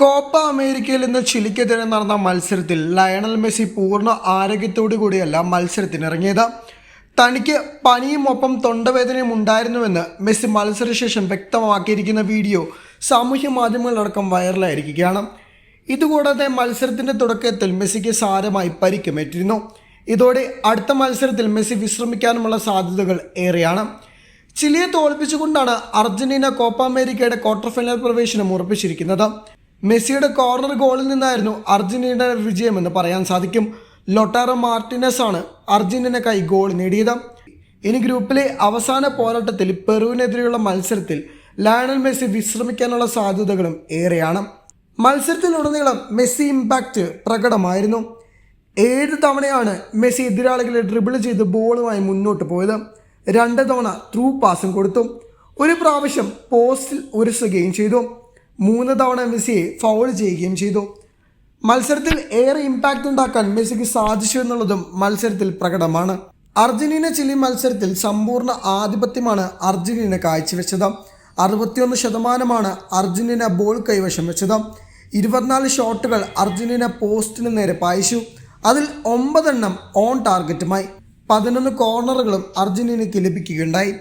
Copa അമേരിക്കയിൽ നിന്ന് ചിലിക്കെതിരെ നടന്ന മത്സരത്തിൽ ലയണൽ മെസ്സി പൂർണ ആരോഗ്യത്തോടു കൂടിയല്ല മത്സരത്തിനിറങ്ങിയത്. തനിക്ക് പനിയും ഒപ്പം തൊണ്ടവേദനയും ഉണ്ടായിരുന്നുവെന്ന് മെസ്സി മത്സരശേഷം വ്യക്തമാക്കിയിരിക്കുന്ന വീഡിയോ സാമൂഹ്യ മാധ്യമങ്ങളിലടക്കം വൈറലായിരിക്കുകയാണ്. ഇതുകൂടാതെ മത്സരത്തിന്റെ തുടക്കത്തിൽ മെസ്സിക്ക് സാരമായി പരിക്കുമേറ്റിരുന്നു. ഇതോടെ അടുത്ത മത്സരത്തിൽ മെസ്സി വിശ്രമിക്കാനുമുള്ള സാധ്യതകൾ ഏറെയാണ്. ചിലിയെ തോൽപ്പിച്ചുകൊണ്ടാണ് Argentina Copa America quarter final പ്രവേശനം ഉറപ്പിച്ചിരിക്കുന്നത്. മെസ്സിയുടെ കോർണർ ഗോളിൽ നിന്നായിരുന്നു അർജന്റീനയുടെ വിജയമെന്ന് പറയാൻ സാധിക്കും. ലൊട്ടാറോ മാർട്ടിനസ് ആണ് അർജന്റീനക്കായി ഗോൾ നേടിയത്. ഇനി ഗ്രൂപ്പിലെ അവസാന പോരാട്ടത്തിൽ പെറുവിനെതിരെയുള്ള മത്സരത്തിൽ ലയണൽ മെസ്സി വിശ്രമിക്കാനുള്ള സാധ്യതകളും ഏറെയാണ്. മത്സരത്തിലുടനീളം മെസ്സി ഇമ്പാക്റ്റ് പ്രകടമായിരുന്നു. ഏഴ് തവണയാണ് മെസ്സി എതിരാളികളെ ഡ്രിബിൾ ചെയ്ത് ബോളുമായി മുന്നോട്ട് പോയത്. രണ്ട് തവണ ത്രൂ പാസും കൊടുത്തു. ഒരു പ്രാവശ്യം പോസ്റ്റിൽ ഉരസുകയും ചെയ്തു. മൂന്ന് തവണ മെസ്സിയെ ഫൗൾ ചെയ്യുകയും ചെയ്തു. മത്സരത്തിൽ ഏറെ ഇമ്പാക്റ്റ് ഉണ്ടാക്കാൻ മെസ്സിക്ക് സാധിച്ചു എന്നുള്ളതും മത്സരത്തിൽ പ്രകടമാണ്. അർജന്റീന ചിലി മത്സരത്തിൽ സമ്പൂർണ ആധിപത്യമാണ് അർജന്റീന കാഴ്ചവെച്ചത്. അറുപത്തിയൊന്ന് ശതമാനമാണ് അർജന്റീന ബോൾ കൈവശം വെച്ചത്. ഇരുപത്തിനാല് ഷോട്ടുകൾ അർജന്റീന പോസ്റ്റിന് നേരെ പായിച്ചു. അതിൽ ഒമ്പതെണ്ണം ഓൺ ടാർഗറ്റുമായി പതിനൊന്ന് കോർണറുകളും അർജന്റീനയ്ക്ക് ലഭിക്കുകയുണ്ടായി.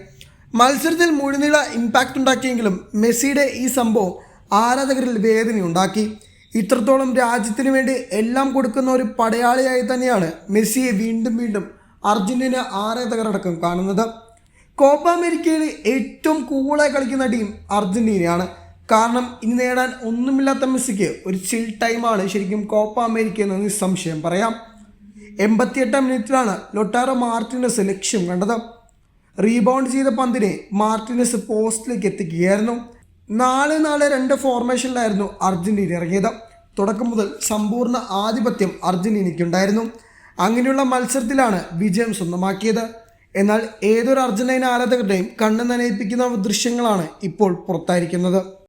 മത്സരത്തിൽ മുഴുനീള ഇമ്പാക്റ്റ് ഉണ്ടാക്കിയെങ്കിലും മെസ്സിയുടെ ഈ സംഭവം ആരാധകരിൽ വേദനയുണ്ടാക്കി ഇത്രത്തോളം രാജ്യത്തിന് വേണ്ടി എല്ലാം കൊടുക്കുന്ന ഒരു പടയാളിയായി തന്നെയാണ് മെസ്സിയെ വീണ്ടും വീണ്ടും അർജന്റീന ആരാധകരടക്കം കാണുന്നത്. കോപ്പ അമേരിക്കയിൽ ഏറ്റവും കൂളായി കളിക്കുന്ന ടീം അർജന്റീനയാണ്. കാരണം ഇനി നേടാൻ ഒന്നുമില്ലാത്ത മെസ്സിക്ക് ഒരു ചിൽ ടൈമാണ് ശരിക്കും കോപ്പ അമേരിക്ക എന്ന് നിസ്സംശയം പറയാം. എൺപത്തിയെട്ടാം മിനിറ്റിലാണ് ലൊട്ടാറോ മാർട്ടിനസ് ലക്ഷ്യം കണ്ടത്. റീബൗണ്ട് ചെയ്ത പന്തിനെ മാർട്ടിനസ് പോസ്റ്റിലേക്ക് എത്തിക്കുകയായിരുന്നു. നാല് നാല് രണ്ട് ഫോർമേഷനിലായിരുന്നു അർജന്റീന ഇറങ്ങിയത്. തുടക്കം മുതൽ സമ്പൂർണ ആധിപത്യം അർജന്റീനയ്ക്കുണ്ടായിരുന്നു. അങ്ങനെയുള്ള മത്സരത്തിലാണ് വിജയം സ്വന്തമാക്കിയത്. എന്നാൽ ഏതൊരു അർജന്റീന ആരാധകരുടെയും കണ്ണ് നനയിപ്പിക്കുന്ന ദൃശ്യങ്ങളാണ് ഇപ്പോൾ പുറത്തായിരിക്കുന്നത്.